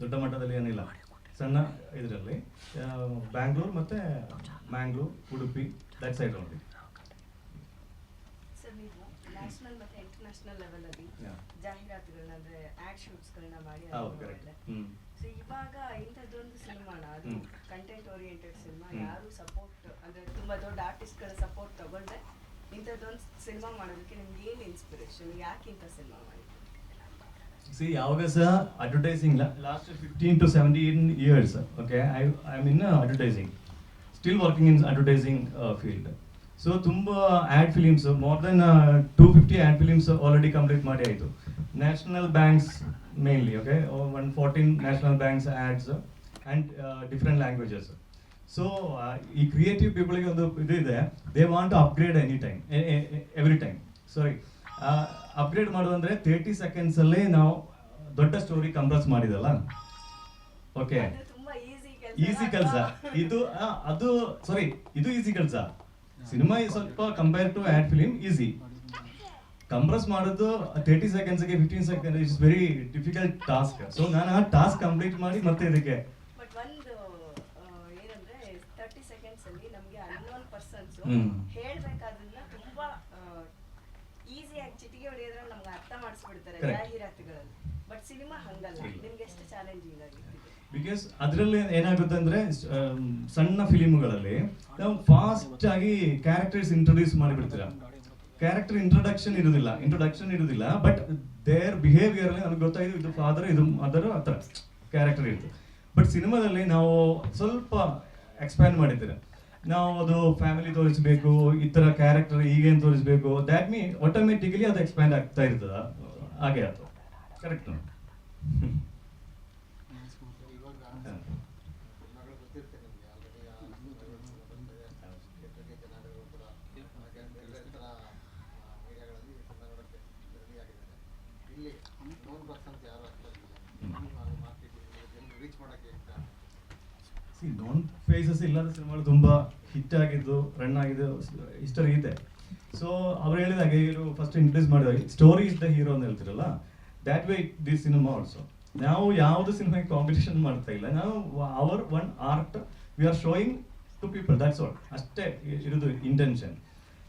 ದೊಡ್ಡ ಮಟ್ಟದಲ್ಲಿ ಏನಿಲ್ಲ. ಸಣ್ಣ ಇದರಲ್ಲಿ. ಬ್ಯಾಂಗ್ಳೂರ್ ಮತ್ತೆ ಮ್ಯಾಂಗ್ಳೂರ್ ಉಡುಪಿ ದಟ್ ಸೈಡ್ ನೋಡಿ ನ್ಯಾಷನಲ್ ಮತ್ತೆ ಇಂಟರ್ನ್ಯಾಷನಲ್ ಲೆವೆಲಲ್ಲಿ. ಜಾಹೀರಾತುಗಳನ್ನ ಅಂದ್ರೆ ಆಡ್ ಶೂಟ್ಸ್ಗಳನ್ನ ಮಾಡಿ ಸೊ ಇವಾಗ ಇಂಥದ್ದೊಂದು ಸಿನಿಮಾನ ಅದು ಕಂಟೆಂಟ್ ಓರಿಯೆಂಟೆಡ್ ಸಿನಿಮಾ ಯಾರು ಸಪೋರ್ಟ್ ಅಂದ್ರೆ ತುಂಬಾ ದೊಡ್ಡ ಆರ್ಟಿಸ್ಟ್ಗಳ ಸಪೋರ್ಟ್ ತಗೊಂಡ್ರೆ ಇಂಥದ್ದೊಂದು ಸಿನಿಮಾ ಮಾಡೋದಕ್ಕೆ ನಿಮ್ಗೆ ಏನು ಇನ್ಸ್ಪಿರೇಷನ್ ಯಾಕೆ ಇಂಥ ಸಿನಿಮಾ ಮಾಡಿದ್ರಿ ಸಿ ಯಾವಾಗ ಸಹ advertising last fifteen to seventeen years okay I I mean advertising still working in advertising field so ತುಂಬ ad films more than two fifty ad films already complete ಮಾಡಿ ಆಯಿತು. National banks mainly okay one fourteen national banks ads and different languages so ಈ creative ಪೀಪಲ್ಗೆ ಒಂದು ಇದು ಇದೆ. They want to upgrade any time every time sorry upgrade ಮಾಡೋದಂದ್ರೆ thirty seconds ಅಲ್ಲಿ ನಾವು ದೊಡ್ಡ ಸ್ಟೋರಿ ಕಂಪ್ರೆಸ್ ಮಾಡಿದಲ್ಲ? ಓಕೆ ಈಸಿ ಕೆಲಸ ಇದು ಅದು ಸಾರಿ ಇದು ಈಸಿ ಕೆಲಸ. ಸಿನಿಮಾ ಸ್ವಲ್ಪ compare to ad film easy compress ಮಾಡೋದು thirty ಸೆಕೆಂಡ್ಸ್ಗೆ fifteen second it's very difficult task so ನಾನು ಆ ಟಾಸ್ಕ್ ಕಂಪ್ಲೀಟ್ ಮಾಡಿ ಮತ್ತೆ ಇದಕ್ಕೆ. ಹ್ಮ್. ತುಂಬಾ ಈಸಿಯಾಗಿ ಚಿಟಿಕೆ ಹೊಡೆಯೋದ್ರಲ್ಲಿ ನಮ್ಗೆ ಅರ್ಥ ಮಾಡಿಸ್ಬಿಡ್ತಾರೆ. ಜಾಹೀರಾತುಗಳಲ್ಲಿ. ಬಟ್ ಸಿನಿಮಾ ಹಂಗಲ್ಲ. ನಿಮ್ಗೆ ಎಷ್ಟು ಚಾಲೆಂಜಿಂಗ್ ಆಗಿತ್ತು ಬಿಕಾಸ್ ಅದರಲ್ಲಿ ಏನಾಗುತ್ತೆ ಅಂದ್ರೆ ಸಣ್ಣ ಫಿಲಿಮ್ಗಳಲ್ಲಿ ನಾವು ಫಾಸ್ಟ್ ಆಗಿ ಕ್ಯಾರೆಕ್ಟರ್ಸ್ ಇಂಟ್ರೊಡ್ಯೂಸ್ ಮಾಡಿಬಿಡ್ತೀರಾ? ಕ್ಯಾರೆಕ್ಟರ್ ಇಂಟ್ರೊಡಕ್ಷನ್ ಇರುವುದಿಲ್ಲ ಇಂಟ್ರೊಡಕ್ಷನ್ ಇರುವುದಿಲ್ಲ ಬಟ್ ದೇರ್ ಬಿಹೇವಿಯರ್ ಅಲ್ಲಿ ನಮ್ಗೆ ಗೊತ್ತಾಯ್ತು ಇದು ಫಾದರ್ ಇದು ಮದರ್ ಆ ಥರ ಕ್ಯಾರೆಕ್ಟರ್ ಇರ್ತದೆ ಬಟ್ ಸಿನಿಮಾದಲ್ಲಿ ನಾವು ಸ್ವಲ್ಪ ಎಕ್ಸ್ಪ್ಯಾಂಡ್ ಮಾಡಿದ್ದೀರಾ? ನಾವು ಅದು ಫ್ಯಾಮಿಲಿ ತೋರಿಸ್ಬೇಕು ಈ ಥರ ಕ್ಯಾರೆಕ್ಟರ್ ಈಗೇನು ತೋರಿಸ್ಬೇಕು ದ್ಯಾಟ್ ಮೀ ಆಟೋಮೆಟಿಕಲಿ ಅದು ಎಕ್ಸ್ಪ್ಯಾಂಡ್ ಆಗ್ತಾ ಇರ್ತದ. ಹಾಗೆ ಅದು. ಕರೆಕ್ಟ್ ಇಲ್ಲಿ ಪರ್ಸನ್ಸ್ ಯಾರು ಆಗ್ತಾ ರೀಚ್ ಮಾಡೋಕ್ಕೆ ನಾನ್ ಫೇಸಸ್ ಇಲ್ಲದ ಸಿನಿಮಾಗಳು ತುಂಬಾ ಹಿಟ್ ಆಗಿದ್ದು ರನ್ ಆಗಿದ್ದು ಹಿಸ್ಟರಿ ಇದೆ. ಸೊ ಅವ್ರು ಹೇಳಿದಾಗೆ ಇವರು ಫಸ್ಟ್ ಇಂಟ್ರೊಡ್ಯೂಸ್ ಮಾಡಿದಾಗ ಸ್ಟೋರಿ ಇಸ್ ದ ಹೀರೋ ಅಂತ ಹೇಳ್ತಿರಲ್ಲ that way this cinema also ನಾವು ಯಾವುದು ಸಿನಿಮಾಗೆ ಕಾಂಪಿಟೇಷನ್ ಮಾಡ್ತಾ ಇಲ್ಲ, ನಾವು our one art we are showing to people that's all ಅಷ್ಟೇ ಇರೋದು ಇಂಟೆನ್ಷನ್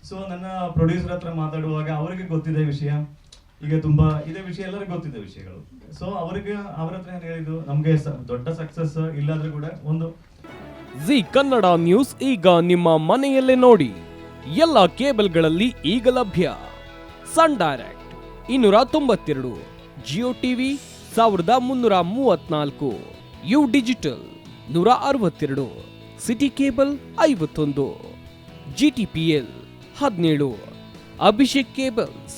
ಸೊ ನನ್ನ ಪ್ರೊಡ್ಯೂಸರ್ ಹತ್ರ ಮಾತಾಡುವಾಗ ಅವರಿಗೆ ಗೊತ್ತಿದೆ ವಿಷಯ. ಈಗ ತುಂಬಾ ಇದೇ ವಿಷಯ, ಎಲ್ಲರಿಗೂ ಗೊತ್ತಿದೆ ವಿಷಯಗಳು. ಸೊ ಅವರಿಗೆ, ಅವ್ರ ಹತ್ರ ಏನ್ ಹೇಳಿದ್ದು? ನಮ್ಗೆ ದೊಡ್ಡ ಸಕ್ಸಸ್ ಇಲ್ಲಾದ್ರೂ ಕೂಡ ಒಂದು ಜಿ ಕನ್ನಡ ನ್ಯೂಸ್ ಈಗ ನಿಮ್ಮ ಮನೆಯಲ್ಲೇ ನೋಡಿ. ಎಲ್ಲ ಕೇಬಲ್ಗಳಲ್ಲಿ ಈಗ ಲಭ್ಯ. ಸನ್ ಡೈರೆಕ್ಟ್ ಇನ್ನೂರ ತೊಂಬತ್ತೆರಡು, ಜಿಯೋ ಟಿವಿ ಸಾವಿರದ ಮುನ್ನೂರ ಮೂವತ್ನಾಲ್ಕು, ಯು ಡಿಜಿಟಲ್ ನೂರ ಅರವತ್ತೆರಡು, ಸಿಟಿ ಕೇಬಲ್ ಐವತ್ತೊಂದು, ಜಿ ಟಿ ಪಿ ಎಲ್ ಹದಿನೇಳು, ಅಭಿಷೇಕ್ ಕೇಬಲ್ಸ್